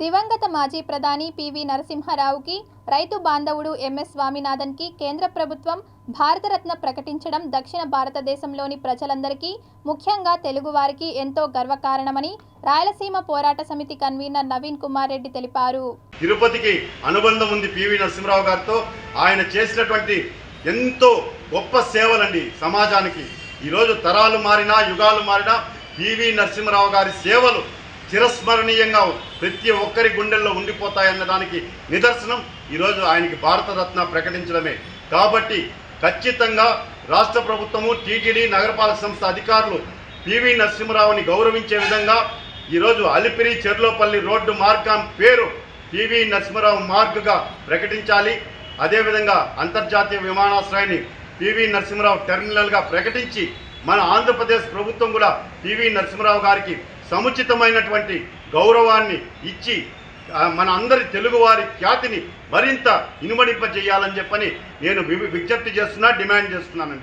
దివంగత మాజీ ప్రధాని పివి నరసింహారావుకి రైతు బాంధవుడు ఎంఎస్ స్వామినాథన్కి కేంద్ర ప్రభుత్వం భారతరత్న ప్రకటించడం దక్షిణ భారతదేశంలోని ప్రజలందరికీ ముఖ్యంగా తెలుగువారికి ఎంతో గర్వకారణమని రాయలసీమ పోరాట సమితి కన్వీనర్ నవీన్ కుమార్ రెడ్డి తెలిపారు. తిరుపతికి అనుబంధం ఉంది పివి నరసింహరావు గారితో. ఆయన చేసినటువంటి ఎంతో గొప్ప సేవలండి సమాజానికి. ఈరోజు తరాలు మారినా యుగాలు మారినా పివి నరసింహరావు గారి సేవలు చిరస్మరణీయంగా ప్రతి ఒక్కరి గుండెల్లో ఉండిపోతాయన్న దానికి నిదర్శనం ఈరోజు ఆయనకి భారతరత్న ప్రకటించడమే. కాబట్టి ఖచ్చితంగా రాష్ట్ర ప్రభుత్వము టీటీడీ నగరపాలక సంస్థ అధికారులు పివి నరసింహరావుని గౌరవించే విధంగా ఈరోజు అలిపిరి చెర్లోపల్లి రోడ్డు మార్గం పేరు పివి నరసింహరావు మార్గ్గా ప్రకటించాలి. అదేవిధంగా అంతర్జాతీయ విమానాశ్రయాన్ని పివి నరసింహరావు టెర్మినల్గా ప్రకటించి మన ఆంధ్రప్రదేశ్ ప్రభుత్వం కూడా పివి నరసింహరావు గారికి సముచితమైనటువంటి గౌరవాన్ని ఇచ్చి మన అందరి తెలుగువారి ఖ్యాతిని మరింత ఇనుమడింపజేయాలని చెప్పని నేను విజ్ఞప్తి చేస్తున్నా డిమాండ్ చేస్తున్నానండి.